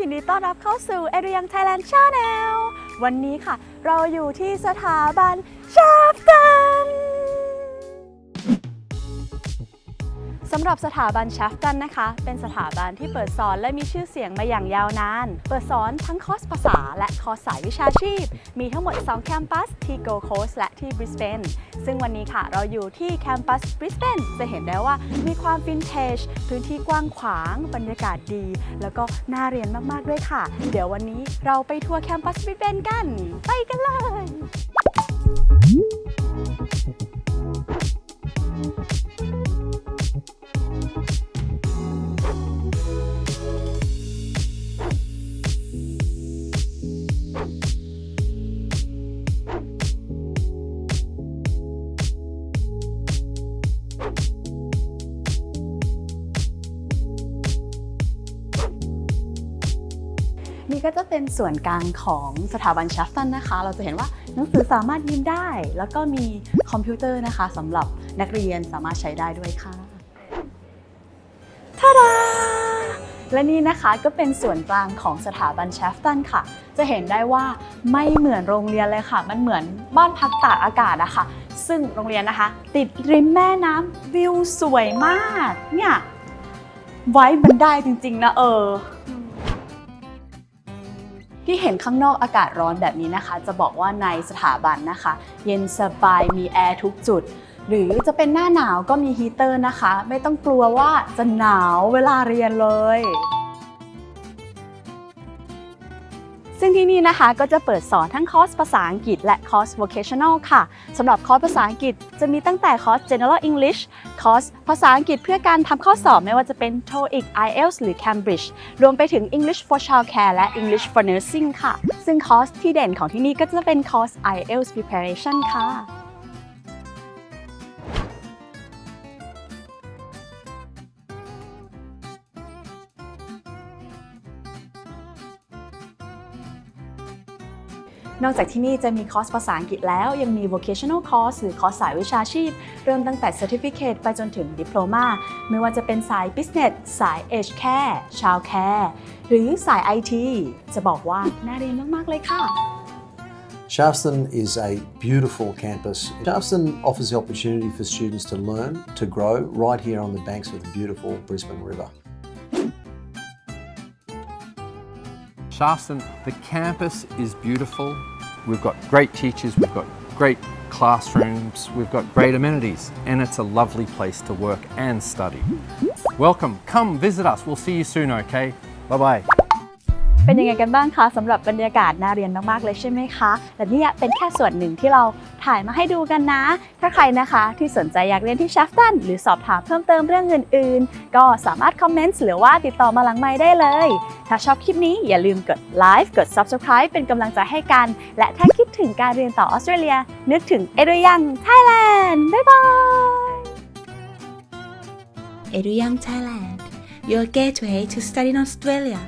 ยินดีต้อนรับเข้าสู่เอเรียงไทยแลนด์ชาแนลวันนี้ค่ะ เราอยู่ที่สถาบันชาฟเตอร์ สำหรับสถาบันเชฟตันนะคะ เป็นสถาบันที่เปิดสอนและมีชื่อเสียงมาอย่างยาวนาน เปิดสอนทั้งคอร์สภาษาและคอร์สสายวิชาชีพ มีทั้งหมด 2 แคมปัส ที่ Gold Coast และที่ Brisbane ซึ่งวันนี้ค่ะเราอยู่ที่แคมปัส Brisbane จะเห็นได้ว่ามีความวินเทจพื้นที่กว้างขวาง บรรยากาศดี แล้วก็น่าเรียนมากๆด้วยค่ะ เดี๋ยววันนี้เราไปทัวร์แคมปัส Brisbane กัน ไปกันเลย นี่ก็จะเป็นส่วนกลางของสถาบันชัฟตันนะคะ เราจะเห็นว่าหนังสือสามารถยืมได้ แล้วก็มีคอมพิวเตอร์นะคะสำหรับนักเรียนสามารถใช้ได้ด้วยค่ะทาดาและนี่นะคะก็เป็นส่วนกลางของสถาบันเชฟตันค่ะ จะเห็นได้ว่าไม่เหมือนโรงเรียนเลยค่ะ มันเหมือนบ้านพักตากอากาศอะค่ะ ซึ่งโรงเรียนนะคะ ติดริมแม่น้ำวิวสวยมาก เนี่ย ไว้มันได้จริงๆนะเออ ที่เห็นข้างนอกอากาศร้อนแบบนี้นะคะ จะบอกว่าในสถาบันนะคะ เย็นสบายมีแอร์ทุกจุด หรือจะเป็นหน้าหนาวก็มีฮีเตอร์นะคะ ไม่ต้องกลัวว่าจะหนาวเวลาเรียนเลย ซึ่งที่นี่นะคะก็จะเปิดสอนทั้งคอร์สภาษาอังกฤษและคอร์ส vocational ค่ะสำหรับคอร์สภาษาอังกฤษจะมีตั้งแต่คอร์ส general English คอร์สภาษาอังกฤษเพื่อการทำข้อสอบไม่ว่าจะเป็น TOEIC IELTS หรือ Cambridge รวมไปถึง English for Childcare และ English for Nursing ค่ะ ซึ่งคอร์สที่เด่นของที่นี่ก็จะเป็นคอร์ส IELTS Preparation ค่ะ นอกจากที่นี่จะมีคอร์สภาษาอังกฤษแล้ว ยังมี vocational course หรือคอร์สสายวิชาชีพ เริ่มตั้งแต่ certificate ไปจนถึง diploma ไม่ว่าจะเป็นสาย business สาย age care child care หรือสาย IT จะบอกว่าน่าเรียนมาก ๆ เลยค่ะ Sharpston is a beautiful campus. Sharpston offers the opportunity for students to learn, to grow right here on the banks of the beautiful Brisbane River. Sharston, the campus is beautiful. We've got great teachers, we've got great classrooms, we've got great amenities, and it's a lovely place to work and study. Welcome, come visit us. We'll see you soon, okay? Bye bye. เป็นยังไงกันบ้างคะสำหรับบรรยากาศน่าเรียนมาก ๆ เลยใช่ไหมคะและนี่เป็นแค่ส่วนหนึ่งที่เราถ่ายมาให้ดูกันนะ ถ้าใครนะคะที่สนใจอยากเรียนที่ชัฟตันหรือสอบถามเพิ่มเติมเรื่องอื่น ๆ ก็สามารถคอมเมนต์หรือว่าติดต่อมาหลังไมค์ได้เลย ถ้าชอบคลิปนี้อย่าลืมกดไลค์กด Subscribe เป็นกำลังใจให้กัน และถ้าคิดถึงการเรียนต่อออสเตรเลีย นึกถึงเอเดยังไทยแลนด์บ๊ายบายเอรุยังไทยแลนด์ your gateway to study in Australia.